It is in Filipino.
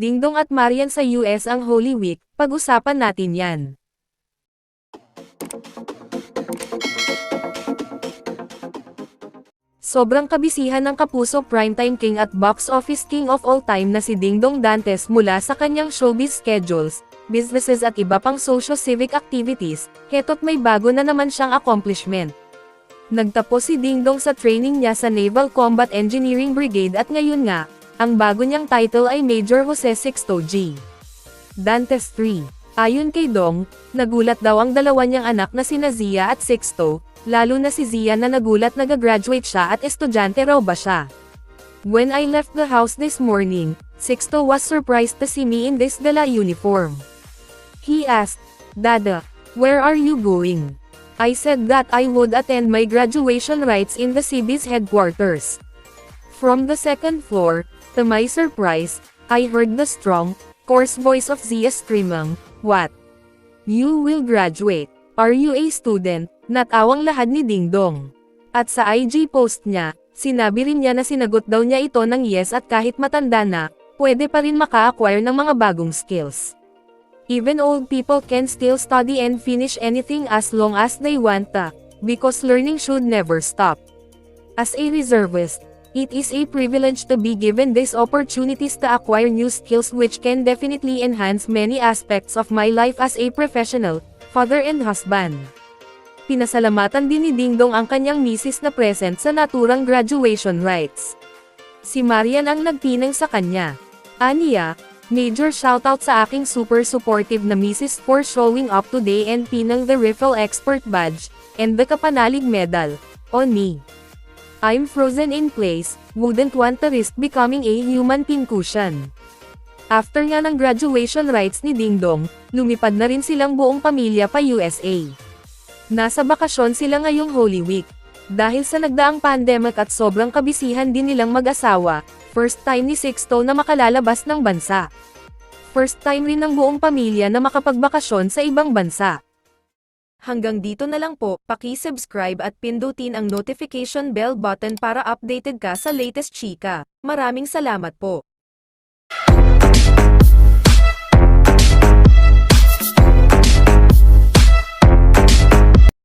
Dingdong at Marian sa US ang Holy Week, pag-usapan natin yan. Sobrang kabisihan ng kapuso primetime king at box office king of all time na si Dingdong Dantes mula sa kanyang showbiz schedules, businesses at iba pang socio-civic activities, heto't may bago na naman siyang accomplishment. Nagtapos si Dingdong sa training niya sa Naval Combat Engineering Brigade at ngayon nga, ang bago niyang title ay Major Jose Sixto G. Dantes 3. Ayon kay Dong, nagulat daw ang dalawa niyang anak na sina Zia at Sixto, lalo na si Zia na nagulat nag-graduate siya at estudyante raw ba siya. When I left the house this morning, Sixto was surprised to see me in this gala uniform. He asked, Dada, where are you going? I said that I would attend my graduation rites in the CB's headquarters. From the second floor, to my surprise, I heard the strong, coarse voice of Zia screaming, What? You will graduate. Are you a student? Natawang lahad ni Ding Dong. At sa IG post niya, sinabi rin niya na sinagot daw niya ito ng yes at kahit matanda na, pwede pa rin maka-acquire ng mga bagong skills. Even old people can still study and finish anything as long as they want to, because learning should never stop. As a reservist, it is a privilege to be given these opportunities to acquire new skills which can definitely enhance many aspects of my life as a professional, father and husband. Pinasalamatan din ni Dingdong ang kanyang misis na present sa naturang graduation rites. Si Marian ang nagtinang sa kanya. Aniya, Major shoutout sa aking super supportive na Mrs. for showing up today and pinang the Riffle Expert Badge, and the Kapanalig Medal, on me. I'm frozen in place, wouldn't want to risk becoming a human pincushion. After nga ng graduation rites ni Ding Dong, lumipad na rin silang buong pamilya pa USA. Nasa bakasyon sila ngayong Holy Week. Dahil sa nagdaang pandemic at sobrang kabisihan din nilang mag-asawa, first time ni Sixto na makalalabas ng bansa. First time rin ng buong pamilya na makapagbakasyon sa ibang bansa. Hanggang dito na lang po, paki-subscribe at pindutin ang notification bell button para updated ka sa latest chika. Maraming salamat po.